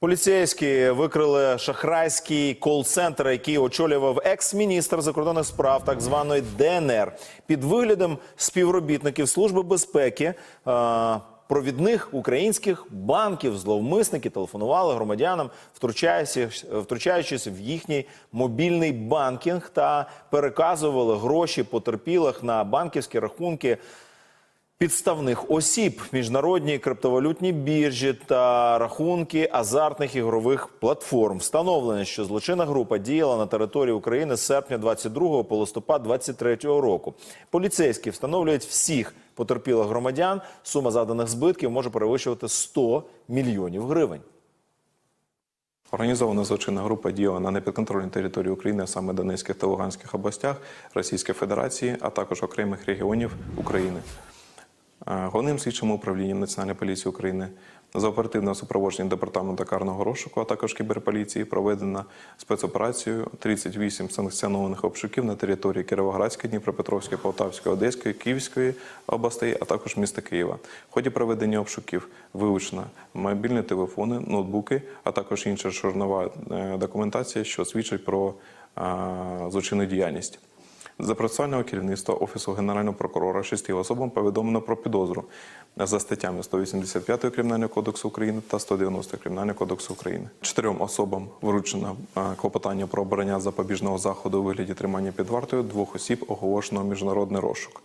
Поліцейські викрили шахрайський кол-центр, який очолював екс-міністр закордонних справ так званої ДНР під виглядом співробітників Служби безпеки. е, Провідних українських банків зловмисники телефонували громадянам, втручаючись, втручаючись в їхній мобільний банкінг та переказували гроші потерпілих на банківські рахунки підставних осіб, міжнародні криптовалютні біржі та рахунки азартних ігрових платформ. Встановлено, що злочинна група діяла на території України з серпня 22 по листопад 23 року. Поліцейські встановлюють всіх потерпілих громадян. Сума заданих збитків може перевищувати 100 мільйонів гривень. Організована злочинна група діяла на непідконтрольній території України, а саме Донецьких та Луганських областях Російської Федерації, а також окремих регіонів України. Головним слідчим управлінням Національної поліції України за оперативне супроводження департаменту карного розшуку, а також кіберполіції проведено спецоперацію 38 санкціонованих обшуків на території Кіровоградської, Дніпропетровської, Полтавської, Одеської, Київської областей, а також міста Києва. В ході проведення обшуків вилучено мобільні телефони, ноутбуки, а також інша чорнова е, документація, що свідчить про злочинну діяльність. За процесуального керівництва Офісу Генерального прокурора шести особам повідомлено про підозру за статтями 185 Кримінального кодексу України та 190 Кримінального кодексу України. Чотирьом особам вручено е, клопотання про обрання запобіжного заходу у вигляді тримання під вартою. Двох осіб оголошено міжнародний розшук.